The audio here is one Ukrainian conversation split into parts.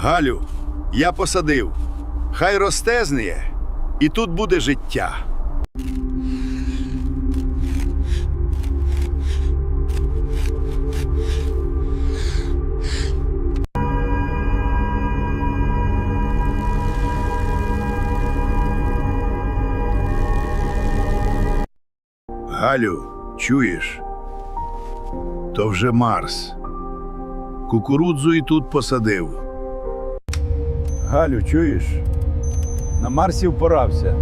Галю, я посадив. Хай ростезніє, і тут буде життя. Галю, чуєш? То вже Марс. Кукурудзу і тут посадив. Галю, чуєш? На Марсі впорався.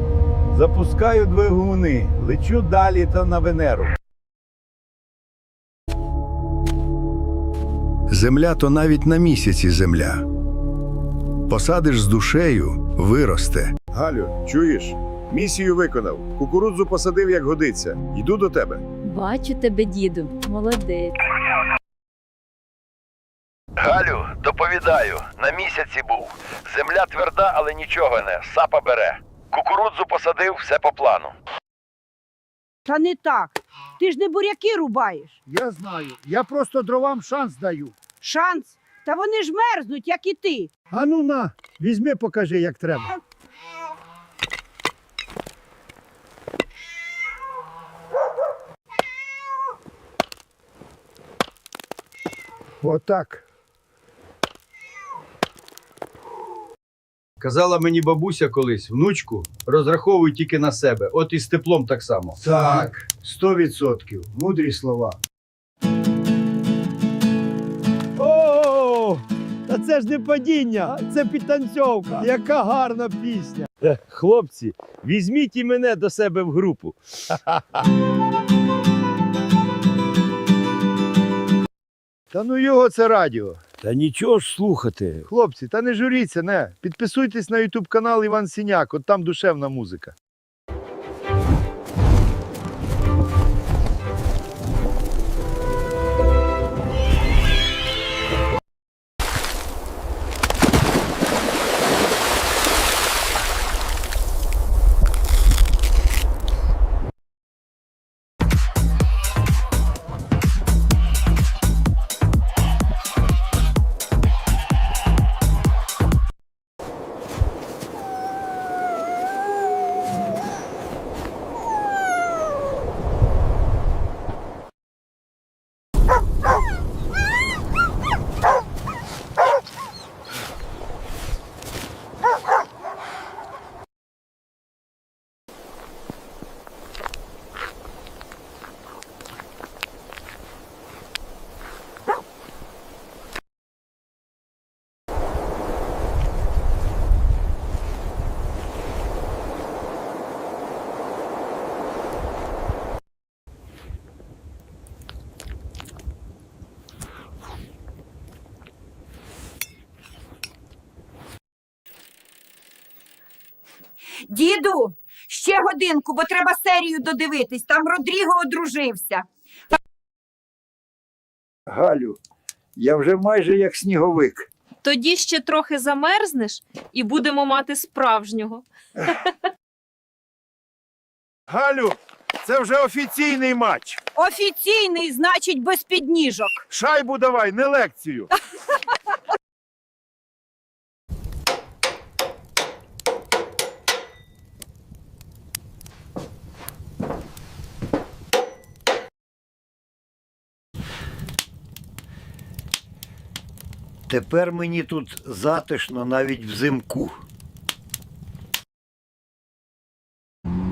Запускаю двигуни, лечу далі та на Венеру. Земля то навіть на місяці земля. Посадиш з душею, виросте. Галю, чуєш? Місію виконав. Кукурудзу посадив, як годиться. Йду до тебе. Бачу тебе, діду. Молодець. Галю, доповідаю, на місяці був. Земля тверда, але нічого не. Сапа бере. Кукурудзу посадив, все по плану. Та не так. Ти ж не буряки рубаєш. Я знаю. Я просто дровам шанс даю. Шанс. Та вони ж мерзнуть, як і ти. А ну на, візьми, покажи, як треба. Отак. Казала мені бабуся колись, внучку, розраховуй тільки на себе, от і з теплом так само. Так, сто відсотків. Мудрі слова. О, та це ж не падіння, це підтанцьовка. Яка гарна пісня. Хлопці, візьміть і мене до себе в групу. Та ну його це радіо. Та нічого ж слухати. Хлопці, та не журіться, не. Підписуйтесь на Ютуб канал Іван Сіняк, от там душевна музика. Діду, ще годинку, бо треба серію додивитись. Там Родріго одружився. Галю, я вже майже як сніговик. Тоді ще трохи замерзнеш і будемо мати справжнього. Галю, це вже офіційний матч. Офіційний, значить, без підніжок. Шайбу давай, не лекцію. Тепер мені тут затишно навіть взимку.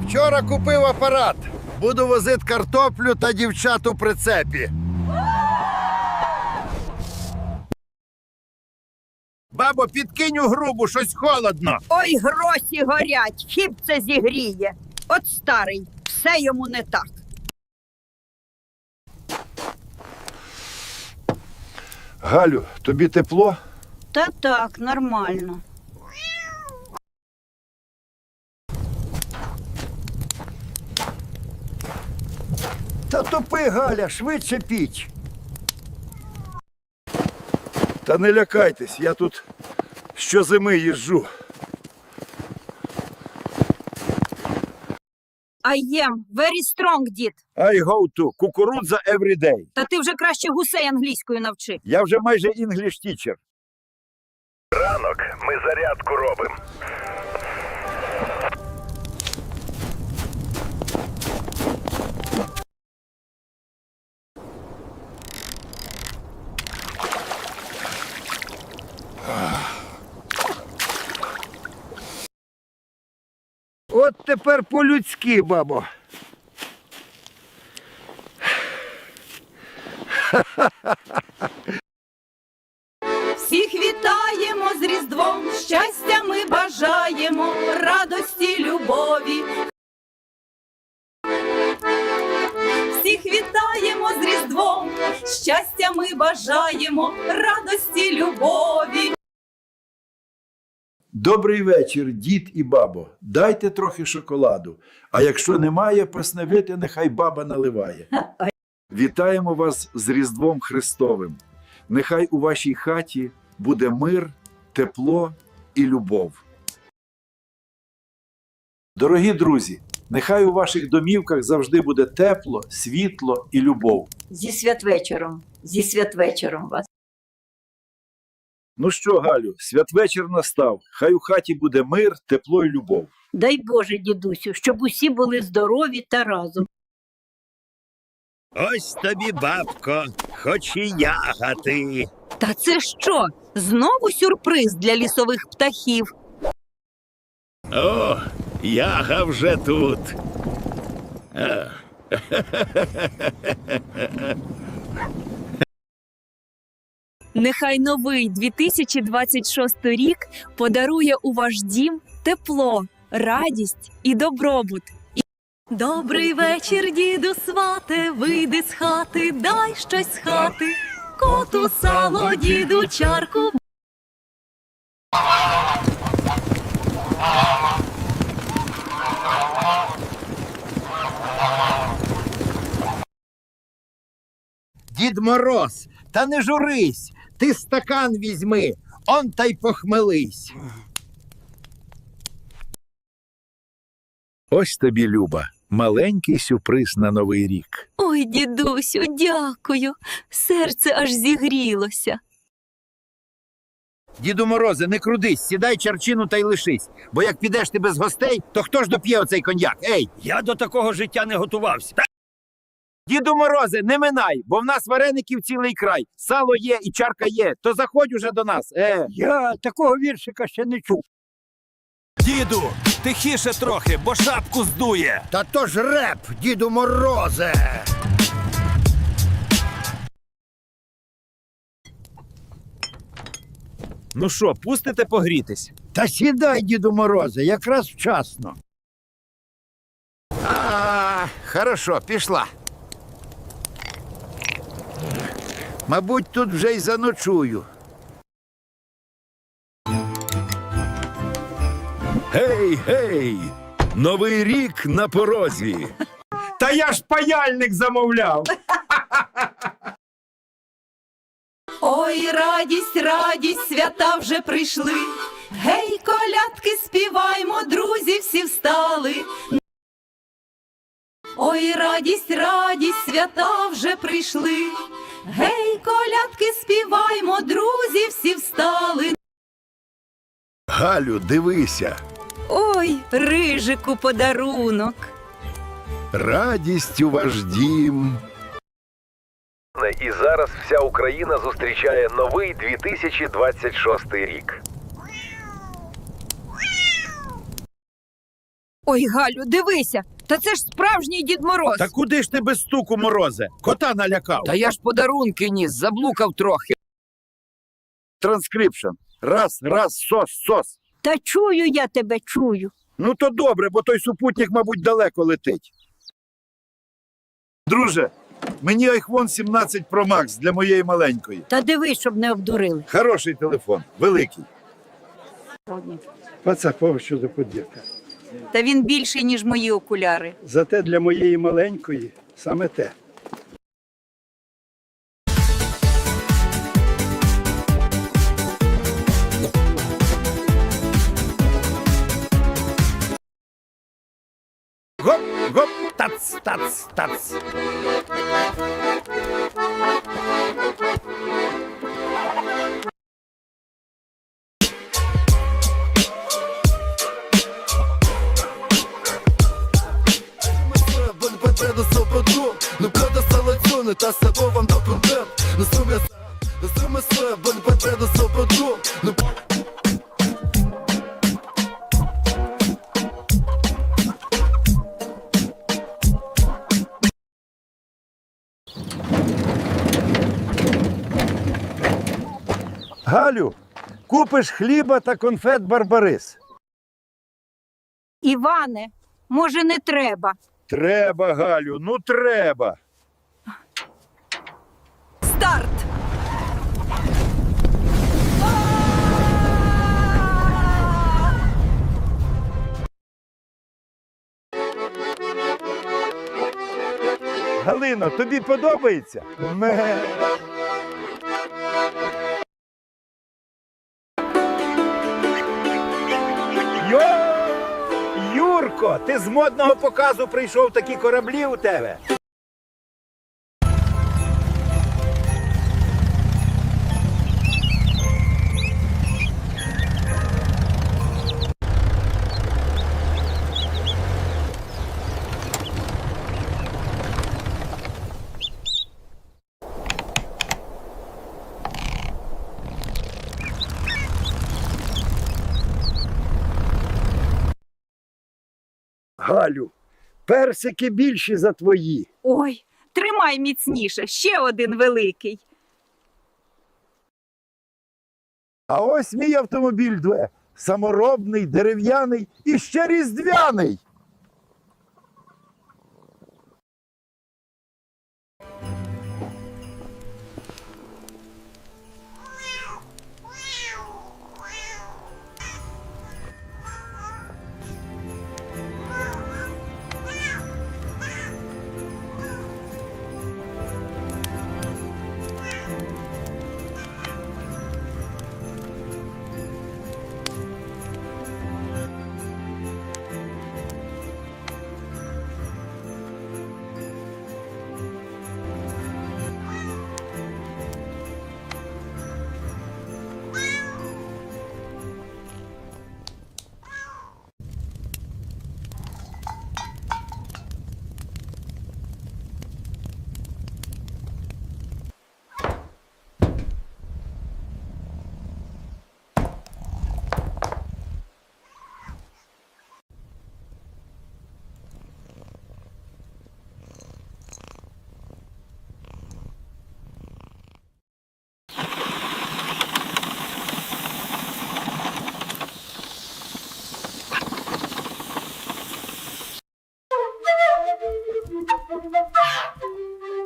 Вчора купив апарат. Буду возити картоплю та дівчат у прицепі. Бабо, підкинь у грубу, щось холодно. Ой, гросі горять, хіп це зігріє. От старий, все йому не так. Галю, тобі тепло? Та так, нормально. Та топи, Галя, швидше піч. Та не лякайтесь, я тут щозими їжджу. I am very strong, дід. I go to кукурудза every day. Та ти вже краще гусей англійською навчи. Я вже майже English teacher. Ранок, ми зарядку робимо. От тепер по-людськи, бабо. Всіх вітаємо з Різдвом, щастя ми бажаємо, радості, любові. Всіх вітаємо з Різдвом, щастя ми бажаємо, радості, любові. Добрий вечір, дід і бабо. Дайте трохи шоколаду. А якщо немає, поснавити, нехай баба наливає. Вітаємо вас з Різдвом Христовим. Нехай у вашій хаті буде мир, тепло і любов. Дорогі друзі, нехай у ваших домівках завжди буде тепло, світло і любов. Зі святвечором, зі святвечором вас. Ну що, Галю, святвечір настав. Хай у хаті буде мир, тепло і любов. Дай Боже, дідусю, щоб усі були здорові та разом. Ось тобі, бабко, хоч і ягати. Та це що? Знову сюрприз для лісових птахів. О, яга вже тут. А, Нехай новий 2026 рік подарує у ваш дім тепло, радість і добробут. Добрий вечір, діду свате, вийди з хати, дай щось з хати. Коту сало, діду чарку. Дід Мороз, та не журись, ти стакан візьми, он та й похмелись. Ось тобі, Люба, маленький сюрприз на новий рік. Ой, дідусю, дякую. Серце аж зігрілося. Діду Морозе, не крудись, сідай чарчину та й лишись. Бо як підеш ти без гостей, то хто ж доп'є оцей коньяк? Ей! Я до такого життя не готувався. Діду Морозе, не минай, бо в нас вареників цілий край. Сало є і чарка є. То заходь уже до нас. Е. Я такого віршика ще не чув. Діду, тихіше трохи, бо шапку здує. Та то ж реп, діду Морозе. Ну що, пустите погрітись? Та сідай, діду Морозе, якраз вчасно. А, хорошо, пішла. Мабуть, тут вже й заночую. Гей, гей! Новий рік на порозі. Та я ж паяльник замовляв. Ой, радість, радість, свята вже прийшли. Гей, колядки співаймо, друзі всі встали. Ой, радість, радість, свята вже прийшли. Гей, колядки співаймо, друзі всі встали. Галю, дивися. Ой, рижику подарунок. Радість у ваш дім. І зараз вся Україна зустрічає новий 2026 рік. Ой, Галю, дивися, та це ж справжній Дід Мороз. Та куди ж ти без стуку, морозе? Кота налякав. Та я ж подарунки ніс, заблукав трохи. Транскрипшн. Раз, раз, сос, сос. Та чую я тебе, чую. Ну то добре, бо той супутник, мабуть, далеко летить. Друже, мені iPhone 17 Pro Max для моєї маленької. Та дивись, щоб не обдурили. Хороший телефон, великий. Пацапов, що за подірка. Та він більший, ніж мої окуляри. Зате для моєї маленької саме те. Гоп, гоп, тац, тац, тац. Не та себе вам на контент Не сум'я не сум'я себе, бен до сободром Не Галю, купиш хліба та конфет Барбарис. Іване, може, не треба. Треба, Галю, ну треба. Галино, тобі подобається? Ме. Йо! Юрко, ти з модного показу прийшов такі кораблі у тебе. Галю, персики більші за твої. Ой, тримай міцніше, ще один великий. А ось мій автомобіль две. Саморобний, дерев'яний і ще різдвяний.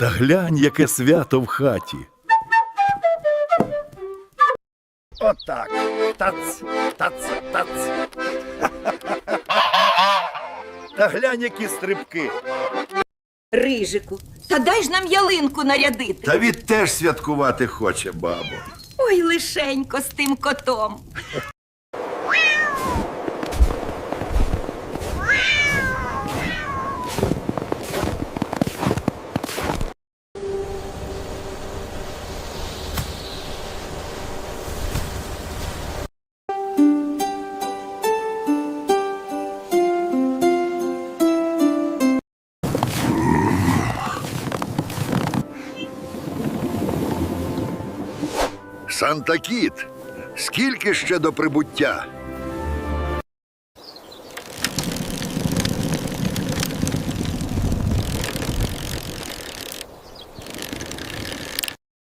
Та глянь, яке свято в хаті. Отак. Тац, тац, тац. Та глянь, які стрибки. Рижику, та дай ж нам ялинку нарядити. Та від теж святкувати хоче, бабо. Ой, лишенько з тим котом. Санта-Кіт, скільки ще до прибуття?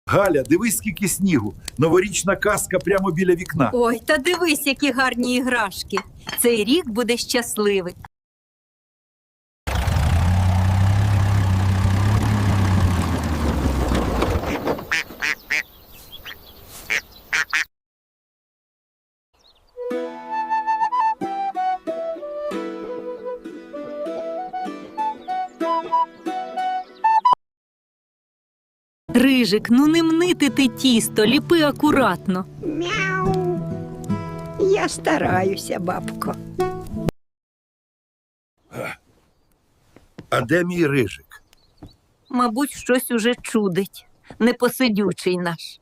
Галя, дивись, скільки снігу. Новорічна казка прямо біля вікна. Ой, та дивись, які гарні іграшки. Цей рік буде щасливий. Рижик, ну не мнити ти тісто, ліпи акуратно. Мяу. Я стараюся, бабко. А де мій рижик? Мабуть, щось уже чудить. Непосидючий наш.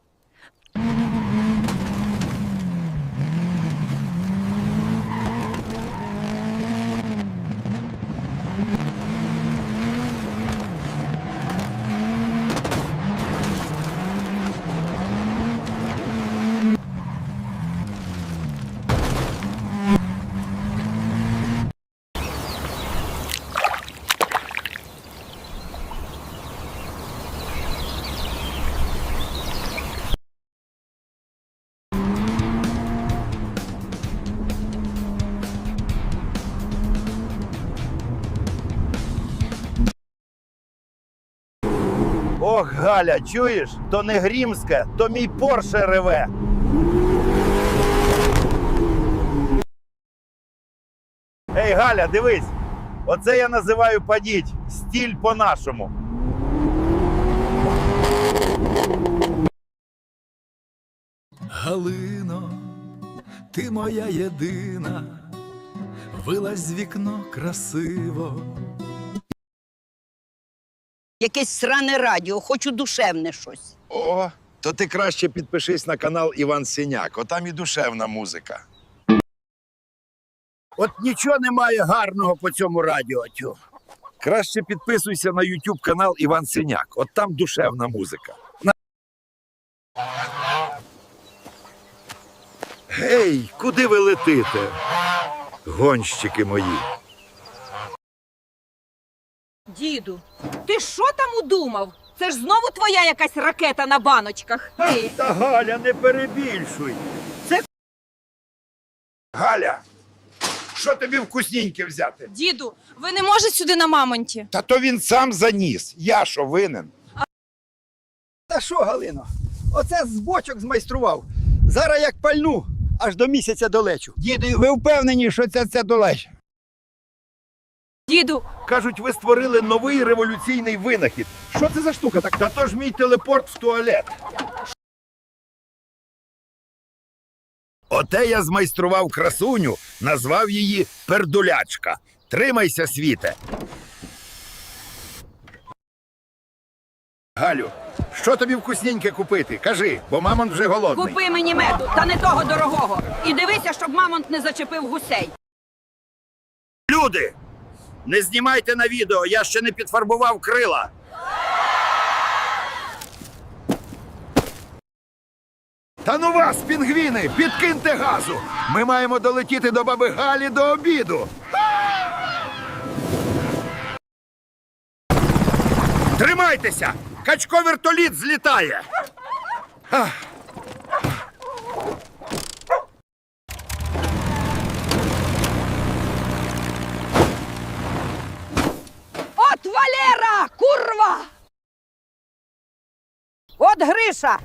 Ох, Галя, чуєш? То не грімське, то мій Порше реве. Ей, Галя, дивись. Оце я називаю падіть. Стіль по-нашому. Галино, ти моя єдина, вилазь з вікно красиво. Якесь сране радіо, хочу душевне щось. О, то ти краще підпишись на канал Іван Синяк, отам і душевна музика. От нічого немає гарного по цьому радіо. Тю. Краще підписуйся на YouTube канал Іван Синяк, от там душевна музика. На- Гей, куди ви летите? Гонщики мої. Діду, ти що там удумав? Це ж знову твоя якась ракета на баночках. Ти. Та Галя, не перебільшуй. Галя, що тобі вкусненьке взяти? Діду, ви не можете сюди на мамонті. Та то він сам заніс. Я що винен? Та що, Галино? Оце з бочок змайстрував. Зараз як пальну, аж до місяця долечу. Діду, ви впевнені, що це це долеч? Діду, Кажуть, ви створили новий революційний винахід. Що це за штука? Так, та то ж мій телепорт в туалет. Оте я змайстрував красуню, назвав її пердулячка. Тримайся, світе. Галю, що тобі вкусненьке купити? Кажи, бо мамон вже голодний. купи мені меду, та не того дорогого. І дивися, щоб мамонт не зачепив гусей. Люди! Не знімайте на відео, я ще не підфарбував крила. Та ну вас, пінгвіни, підкиньте газу. Ми маємо долетіти до баби Галі до обіду. Тримайтеся! Качко вертоліт злітає. От Курва! От Гриша!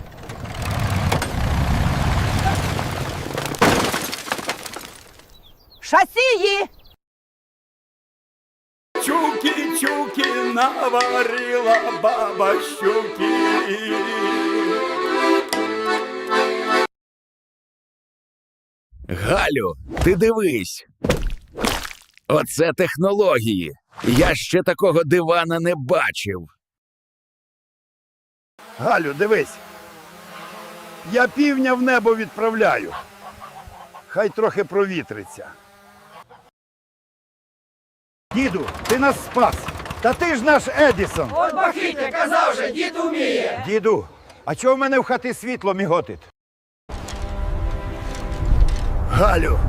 Шасії! Чуки, чуки, наварила баба щуки. Галю, ти дивись. Оце технології. Я ще такого дивана не бачив. Галю, дивись. Я півня в небо відправляю. Хай трохи провітриться. Діду, ти нас спас. Та ти ж наш Едісон. От бахіте, казав же, дід уміє. Діду, а чого в мене в хати світло міготить? Галю,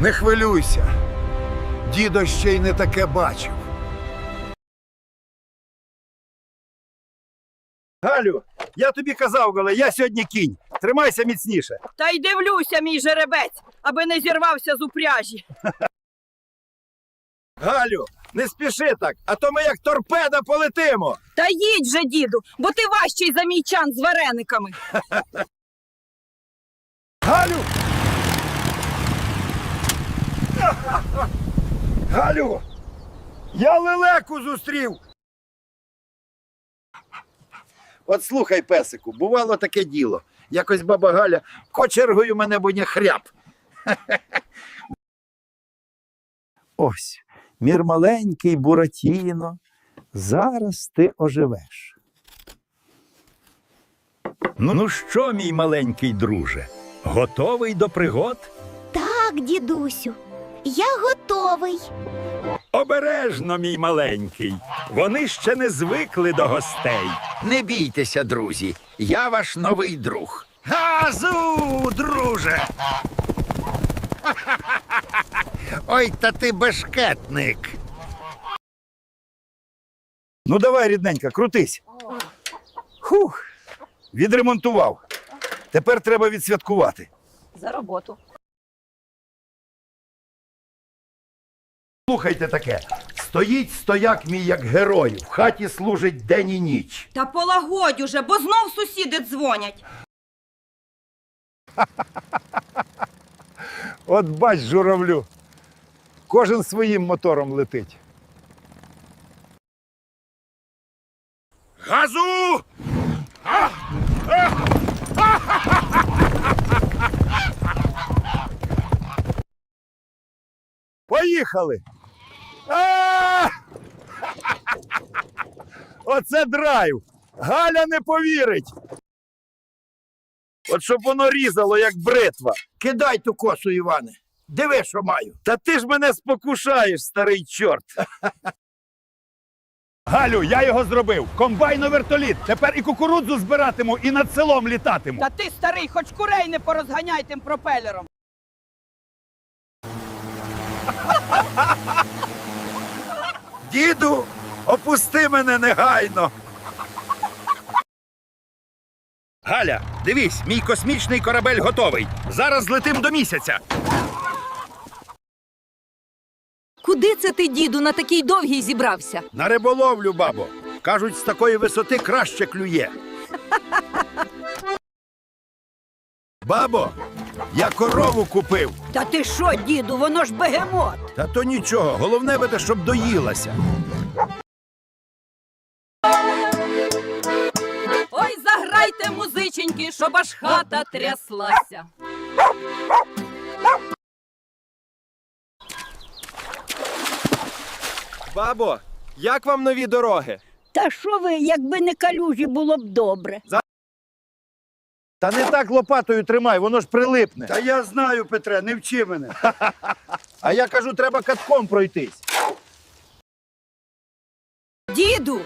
не хвилюйся. Дідо ще й не таке бачив. Галю, я тобі казав, Гале, я сьогодні кінь. Тримайся міцніше. Та й дивлюся, мій жеребець, аби не зірвався з упряжі. Галю, не спіши так, а то ми як торпеда полетимо. Та їдь же, діду, бо ти важчий за мій чан з варениками. Галю! Галю! Я лелеку зустрів. От слухай, песику, бувало таке діло. Якось баба Галя кочергою мене буня хряб. Ось, мір маленький Буратіно, зараз ти оживеш. Ну, Ну що, мій маленький друже, готовий до пригод? Так, дідусю, я готовий. Обережно, мій маленький. Вони ще не звикли до гостей. Не бійтеся, друзі, я ваш новий друг. Газу, друже! Ой, та ти бешкетник. Ну давай, рідненька, крутись. Хух, відремонтував. Тепер треба відсвяткувати. За роботу. Слухайте таке. Стоїть стояк мій як герой, в хаті служить день і ніч. Та полагодь уже, бо знов сусіди дзвонять. От бач, журавлю. Кожен своїм мотором летить. Газу! Поїхали! А! Оце драйв! Галя не повірить! От щоб воно різало, як бритва. Кидай ту косу, Іване. Диви, що маю. Та ти ж мене спокушаєш, старий чорт. Галю, я його зробив. Комбайно-вертоліт. Тепер і кукурудзу збиратиму, і над селом літатиму. Та ти старий, хоч курей не порозганяй тим пропелером. Діду, опусти мене негайно. Галя, дивись, мій космічний корабель готовий. Зараз злетим до місяця. Куди це ти, діду, на такій довгій зібрався? На риболовлю, бабо. Кажуть, з такої висоти краще клює. Бабо, я корову купив. Та ти що, діду, воно ж бегемот. Та то нічого, головне буде, щоб доїлася. Щоб аж хата тряслася. Бабо, як вам нові дороги? Та що ви, якби не калюжі, було б добре. Та не так лопатою тримай, воно ж прилипне. Та я знаю, Петре, не вчи мене. А я кажу, треба катком пройтись. Діду,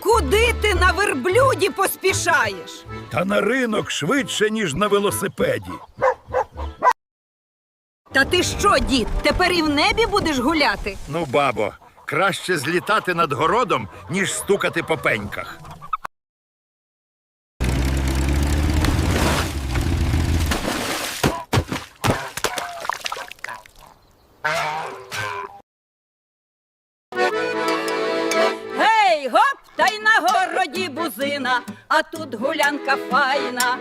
куди ти на верблюді поспішаєш? Та на ринок швидше, ніж на велосипеді. Та ти що, дід, тепер і в небі будеш гуляти? Ну, бабо, краще злітати над городом, ніж стукати по пеньках. Городі бузина, а тут гулянка файна.